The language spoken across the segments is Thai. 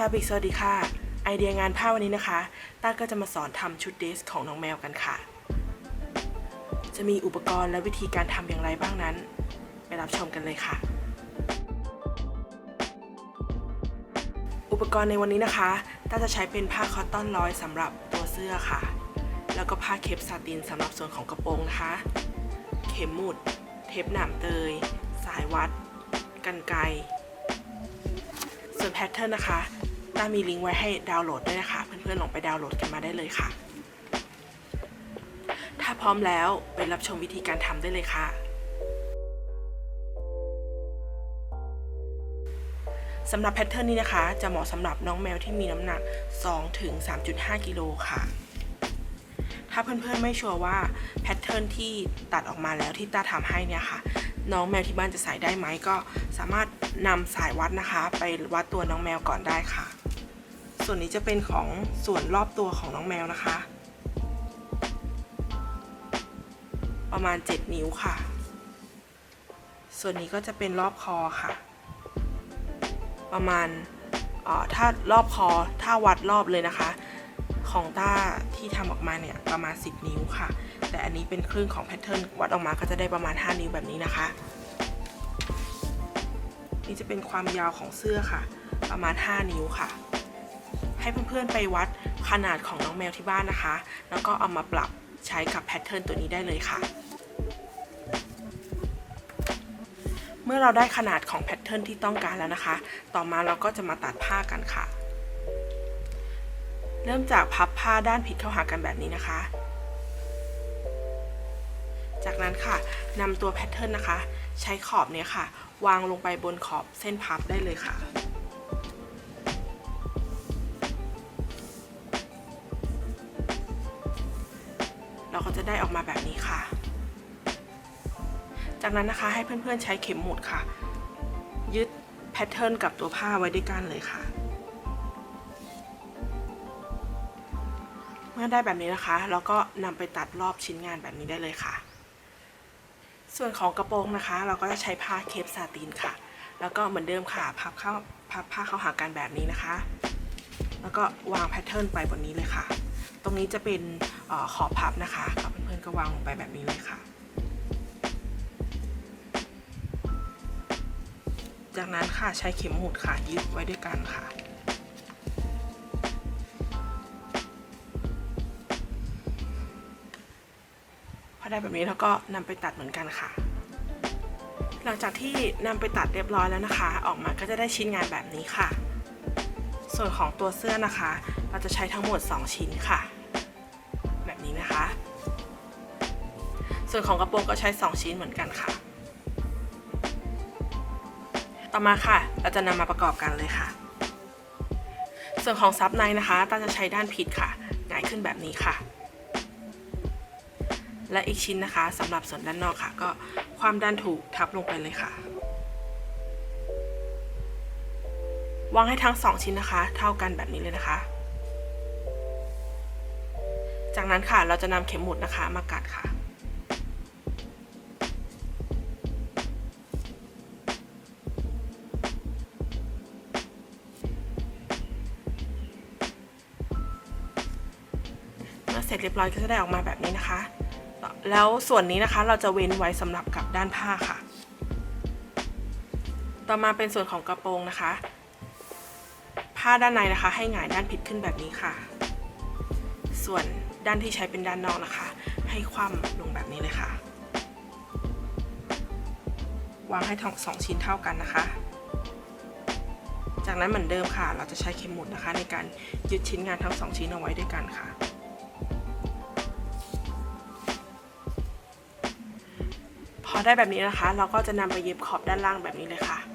ชัยฟาบริกสวัสดีค่ะ ไอเดียงานผ้าวันนี้นะคะต้าก็จะมาสอนทำชุดเดรสของน้องแมวกันค่ะ จะมีอุปกรณ์และวิธีการทำอย่างไรบ้างนั้น ไปรับชมกันเลยค่ะ อุปกรณ์ในวันนี้นะคะต้าจะใช้เป็นผ้าคอตตอนร้อยสำหรับตัวเสื้อค่ะ แล้วก็ผ้าเคปซาตินสำหรับส่วนของกระโปรงนะคะ เข็มหมุด เทปหนามเตย สายวัด กันไกส่วนแพทเทิร์นนะคะามีลิงก์ไว้ให้ดาวน์โหลดด้วยนะคะ เพื่อนๆลองไปดาวน์โหลดกันมาได้เลยค่ะ ถ้าพร้อมแล้วไปรับชมวิธีการทำได้เลยค่ะ สำหรับแพทเทิร์นนี้นะคะ จะเหมาะสำหรับน้องแมวที่มีน้ำหนัก2ถึง3.5 กิโลค่ะถ้าเพื่อนๆไม่ชัวร์ว่าแพทเทิร์นที่ตัดออกมาแล้วที่ตาทำให้เนี่ยค่ะ น้องแมวที่บ้านจะใส่ได้ไหมก็สามารถนำสายวัดนะคะ ไปวัดตัวน้องแมวก่อนได้ค่ะ ส่วนนี้จะเป็นของส่วนรอบตัวของน้องแมวนะคะ ประมาณ 7 นิ้วค่ะ ส่วนนี้ก็จะเป็นรอบคอค่ะ ประมาณถ้ารอบคอถ้าวัดรอบเลยนะคะ ของต้าที่ทำออกมาเนี่ยประมาณ 10 นิ้วค่ะ แต่อันนี้เป็นครึ่งของแพทเทิร์นวัดออกมาก็จะได้ประมาณ 5 นิ้วแบบนี้นะคะ นี่จะเป็นความยาวของเสื้อค่ะ ประมาณ 5 นิ้วค่ะ ให้เพื่อนๆไปวัดขนาดของน้องแมวที่บ้านนะคะ แล้วก็เอามาปรับใช้กับแพทเทิร์นตัวนี้ได้เลยค่ะ เมื่อเราได้ขนาดของแพทเทิร์นที่ต้องการแล้วนะคะ ต่อมาเราก็จะมาตัดผ้ากันค่ะ เริ่มจากพับผ้าด้านผิดเข้าหากันแบบนี้นะคะ จากนั้นค่ะนำตัวแพทเทิร์นนะคะ ใช้ขอบเนี้ยค่ะ วางลงไปบนขอบเส้นพับได้เลยค่ะ ก็จะได้ออกมาแบบนี้ค่ะ จากนั้นนะคะให้เพื่อนๆใช้เข็มหมุดค่ะ ยึดแพทเทิร์นกับตัวผ้าไว้ด้วยกันเลยค่ะ เมื่อได้แบบนี้นะคะ เราก็นำไปตัดรอบชิ้นงานแบบนี้ได้เลยค่ะ ส่วนของกระโปรงนะคะ เราก็จะใช้ผ้าเคปซาตินค่ะ แล้วก็เหมือนเดิมค่ะพับเข้าพับผ้าเข้าหากันแบบนี้นะคะ แล้วก็วางแพทเทิร์นไปบนนี้เลยค่ะ ตรงนี้จะเป็นออขอบพับนะคะก็เพื่อนๆก็วางลงไปแบบนี้เลยค่ะ จากนั้นค่ะใช้เข็มหมุดค่ะยึดไว้ด้วยกันค่ะพอได้แบบนี้แล้วก็นำไปตัดเหมือนกันค่ะ หลังจากที่นำไปตัดเรียบร้อยแล้วนะคะ ออกมาก็จะได้ชิ้นงานแบบนี้ค่ะ ส่วนของตัวเสื้อนะคะ เราจะใช้ทั้งหมด 2 ชิ้นค่ะ ส่วนของกระโปรงก็ใช้ 2 ชิ้นเหมือนกันค่ะ ต่อมาค่ะ เราจะนำมาประกอบกันเลยค่ะ ส่วนของซับในนะคะต้าจะใช้ด้านผิดค่ะหงายขึ้นแบบนี้ค่ะ และอีกชิ้นนะคะสำหรับส่วนด้านนอกค่ะ ก็ความด้านถูกทับลงไปเลยค่ะวางให้ทั้งสองชิ้นนะคะ เท่ากันแบบนี้เลยนะคะ จากนั้นค่ะเราจะนำเข็มหมุดนะคะมากัดค่ะ สร็จเรียบร้อยก็จะได้ออกมาแบบนี้นะคะ แล้วส่วนนี้นะคะเราจะเว้นไว้สำหรับกับด้านผ้าค่ะ ต่อมาเป็นส่วนของกระโปรงนะคะ ผ้าด้านในนะคะ ให้หงายด้านผิดขึ้นแบบนี้ค่ะ ส่วนด้านที่ใช้เป็นด้านนอกนะคะ ให้คว่ำลงแบบนี้เลยค่ะ วางให้ทั้งสองชิ้นเท่ากันนะคะ จากนั้นเหมือนเดิมค่ะ เราจะใช้เข็มหมุดนะคะ ในการยึดชิ้นงานทั้งสองชิ้นเอาไว้ด้วยกันค่ะ พอได้แบบนี้นะคะ เราก็จะนำไปเย็บขอบด้านล่างแบบนี้เลยค่ะ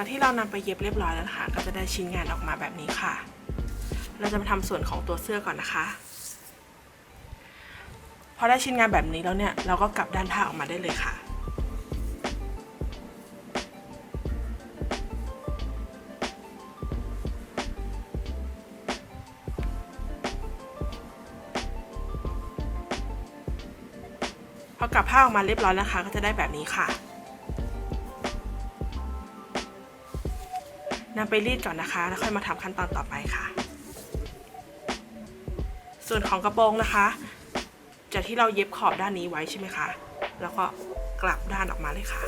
จากที่เรานำไปเย็บเรียบร้อยแล้วนะคะ ก็จะได้ชิ้นงานออกมาแบบนี้ค่ะ เราจะมาทำส่วนของตัวเสื้อก่อนนะคะ พอได้ชิ้นงานแบบนี้แล้วเนี่ย เราก็กลับด้านผ้าออกมาได้เลยค่ะพอกลับผ้าออกมาเรียบร้อยแล้วนะคะก็จะได้แบบนี้ค่ะ นำไปรีดก่อนนะคะ แล้วค่อยมาทำขั้นตอนต่อไปค่ะ ส่วนของกระโปรงนะคะ จากที่เราเย็บขอบด้านนี้ไว้ใช่ไหมคะ แล้วก็กลับด้านออกมาเลยค่ะ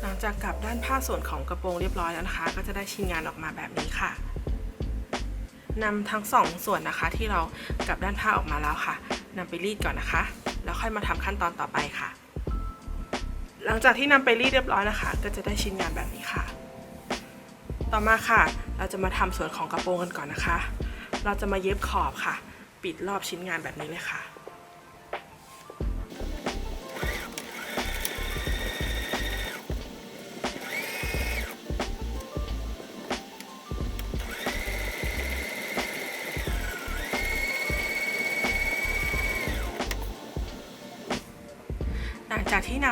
หลังจากกลับด้านผ้าส่วนของกระโปรงเรียบร้อยแล้วนะคะ ก็จะได้ชิ้นงานออกมาแบบนี้ค่ะนำทั้งสองส่วนนะคะที่เรากลับด้านผ้าออกมาแล้วค่ะนำไปรีดก่อนนะคะ ค่อยมาทำขั้นตอนต่อไปค่ะ หลังจากที่นำไปรีดเรียบร้อยนะคะ ก็จะได้ชิ้นงานแบบนี้ค่ะ ต่อมาค่ะ เราจะมาทำส่วนของกระโปรงกันก่อนนะคะ เราจะมาเย็บขอบค่ะ ปิดรอบชิ้นงานแบบนี้เลยค่ะ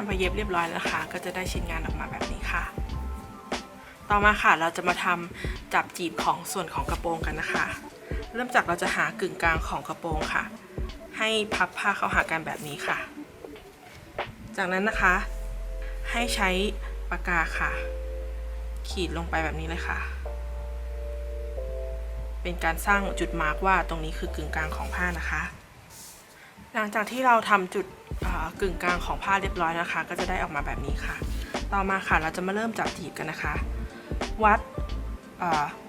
งจากที่นำไปเย็บเรียบร้อยแล้วนะคะ ก็จะได้ชิ้นงานออกมาแบบนี้ค่ะ ต่อมาค่ะเราจะมาทำจับจีบของส่วนของกระโปรงกันนะคะ เริ่มจากเราจะหากึ่งกลางของกระโปรงค่ะ ให้พับผ้าเข้าหากันแบบนี้ค่ะ จากนั้นนะคะ ให้ใช้ปากกาค่ะ ขีดลงไปแบบนี้เลยค่ะ เป็นการสร้างจุดมาร์กว่าตรงนี้คือกึ่งกลางของผ้านะคะ หลังจากที่เราทำจุด กึ่งกลางของผ้าเรียบร้อยนะคะ ก็จะได้ออกมาแบบนี้ค่ะ ต่อมาค่ะเราจะมาเริ่มจับจีบกันนะคะ วัด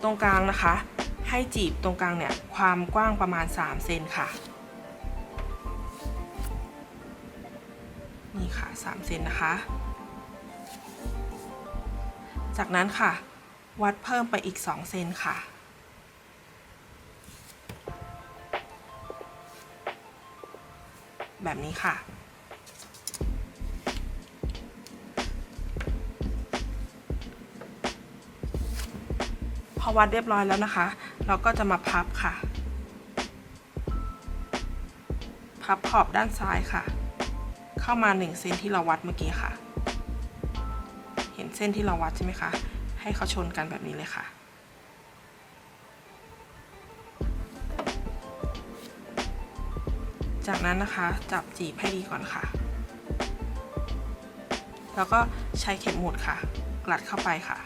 ตรงกลางนะคะ ให้จีบตรงกลางเนี่ยความกว้างประมาณ 3 เซนค่ะนี่ค่ะ3เซนนะคะ จากนั้นค่ะ วัดเพิ่มไปอีก 2 เซนค่ะแบบนี้ค่ะ อวัดเรียบร้อยแล้วนะคะ เราก็จะมาพับค่ะ พับขอบด้านซ้ายค่ะ เข้ามา1เซนที่เราวัดเมื่อกี้ค่ะ เห็นเส้นที่เราวัดใช่ไหมคะ ให้เขาชนกันแบบนี้เลยค่ะจากนั้นนะคะจับจีบให้ดีก่อนค่ะ แล้วก็ใช้เข็มหมุดค่ะ กลัดเข้าไปค่ะ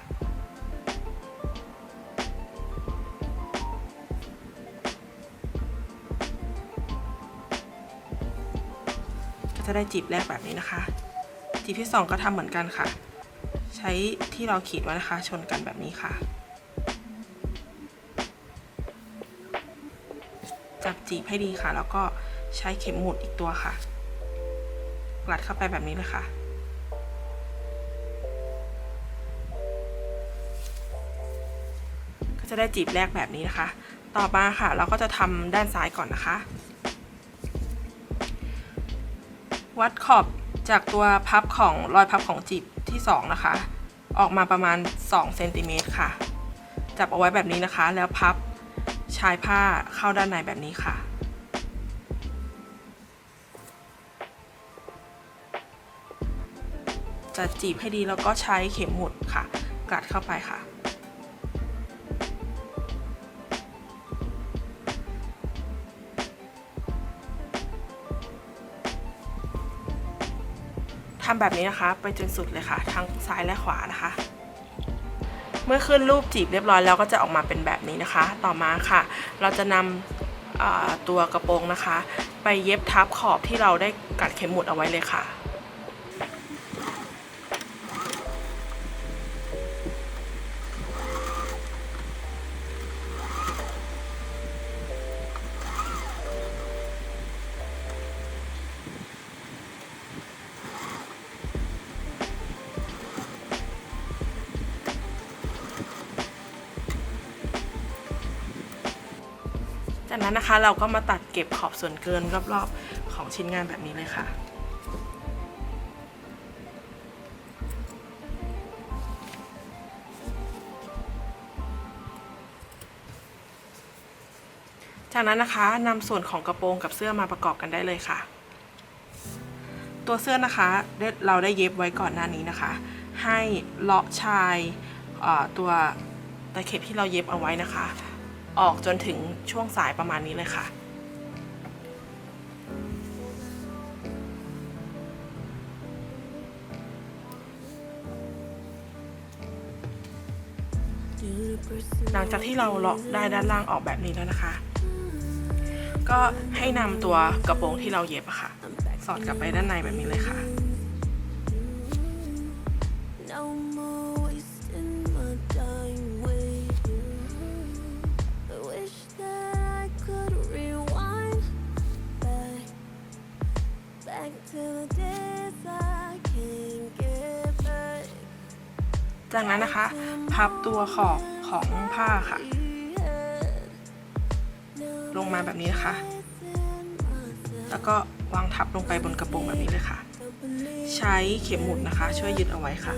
จะได้จีบแรกแบบนี้นะคะ จีบที่สองก็ทำเหมือนกันค่ะ ใช้ที่เราขีดไว้นะคะ ชนกันแบบนี้ค่ะ จับจีบให้ดีค่ะ แล้วก็ใช้เข็มหมุดอีกตัวค่ะกลัดเข้าไปแบบนี้เลยค่ะก็จะได้จีบแรกแบบนี้นะคะ ต่อมาค่ะ เราก็จะทำด้านซ้ายก่อนนะคะ วัดขอบจากตัวพับของรอยพับของจีบที่ 2 นะคะ ออกมาประมาณ2เซนติเมตรค่ะ จับเอาไว้แบบนี้นะคะ แล้วพับชายผ้าเข้าด้านในแบบนี้ค่ะจะจีบให้ดีแล้วก็ใช้เข็มหมุดค่ะ กัดเข้าไปค่ะ ทำแบบนี้นะคะ ไปจนสุดเลยค่ะ ทั้งซ้ายและขวานะคะ เมื่อขึ้นรูปจีบเรียบร้อยแล้วก็จะออกมาเป็นแบบนี้นะคะ ต่อมาค่ะ เราจะนำอ่าตัวกระโปรงนะคะ ไปเย็บทับขอบที่เราได้กัดเข็มหมุดเอาไว้เลยค่ะ จากนั้นนะคะเราก็มาตัดเก็บขอบส่วนเกินรอบๆของชิ้นงานแบบนี้เลยค่ะจากนั้นนะคะนำส่วนของกระโปรงกับเสื้อมาประกอบกันได้เลยค่ะ ตัวเสื้อนะคะเราได้เย็บไว้ก่อนหน้านี้นะคะ ให้เลาะชายตัวตะเข็บที่เราเย็บเอาไว้นะคะ ออกจนถึงช่วงสายประมาณนี้เลยค่ะ หลังจากที่เราเลาะได้ด้านล่างออกแบบนี้แล้วนะคะ ก็ให้นำตัวกระโปรงที่เราเย็บอะค่ะ สอดกลับไปด้านในแบบนี้เลยค่ะ จากนั้นนะคะ พับตัวขอบของผ้าค่ะ ลงมาแบบนี้นะคะ แล้วก็วางทับลงไปบนกระโปรงแบบนี้เลยค่ะ ใช้เข็มหมุดนะคะ ช่วยยึดเอาไว้ค่ะ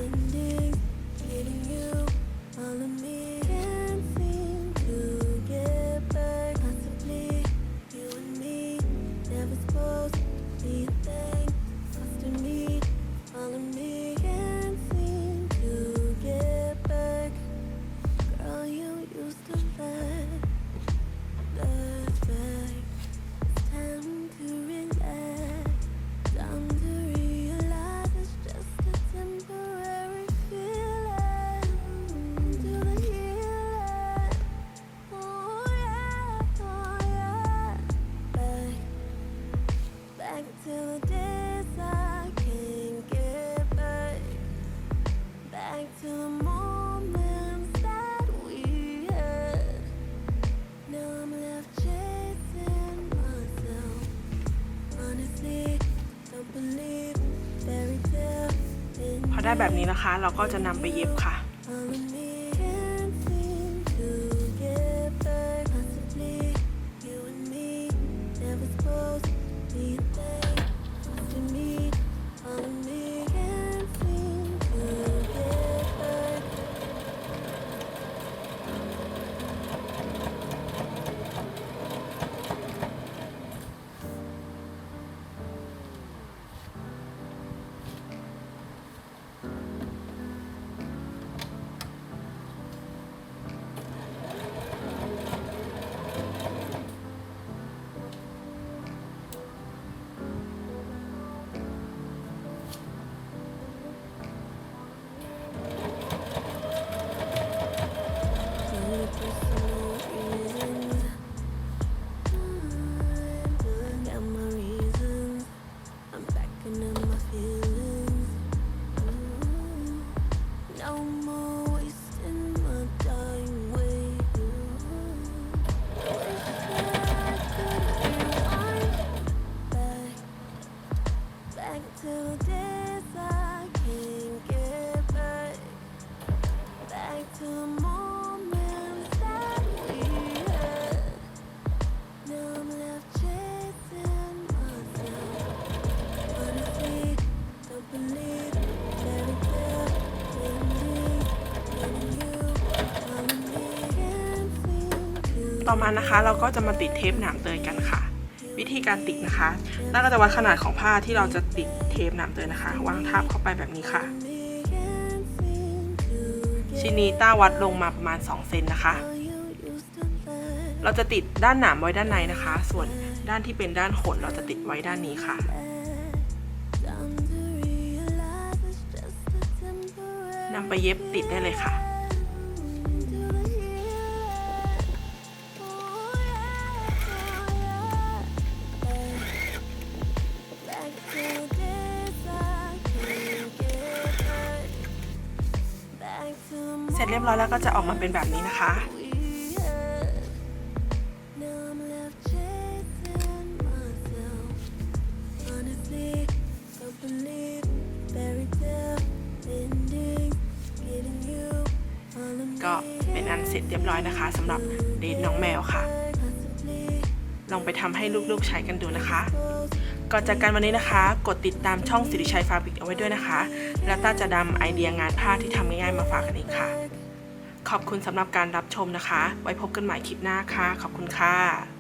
ได้แบบนี้นะคะ เราก็จะนำไปเย็บค่ะ ต่อมานะคะ เราก็จะมาติดเทปหนามเตยกันค่ะ วิธีการติดนะคะต้าก็จะวัดขนาดของผ้าที่เราจะติดเทปหนามเตยนะคะ วางทับเข้าไปแบบนี้ค่ะ ชิ้นนี้ต้าวัดลงมาประมาณ 2 เซนนะคะ เราจะติดด้านหนามไว้ด้านในนะคะ ส่วนด้านที่เป็นด้านขนเราจะติดไว้ด้านนี้ค่ะนำไปเย็บติดได้เลยค่ะียบร้อยแล้วก็จะออกมาเป็นแบบนี้นะคะ ก็เป็นอันเสร็จเรียบร้อยนะคะสำหรับเดทน้องแมวค่ะ ลองไปทำให้ลูกๆใช้กันดูนะคะก่อนจากกันวันนี้นะคะ กดติดตามช่องสิริชัยฟาบิกเอาไว้ด้วยนะคะ แล้วต้าจะนำไอเดียงานผ้าที่ทำง่ายๆมาฝากกันอีกค่ะ ขอบคุณสำหรับการรับชมนะคะ ไว้พบกันใหม่คลิปหน้าค่ะ ขอบคุณค่ะ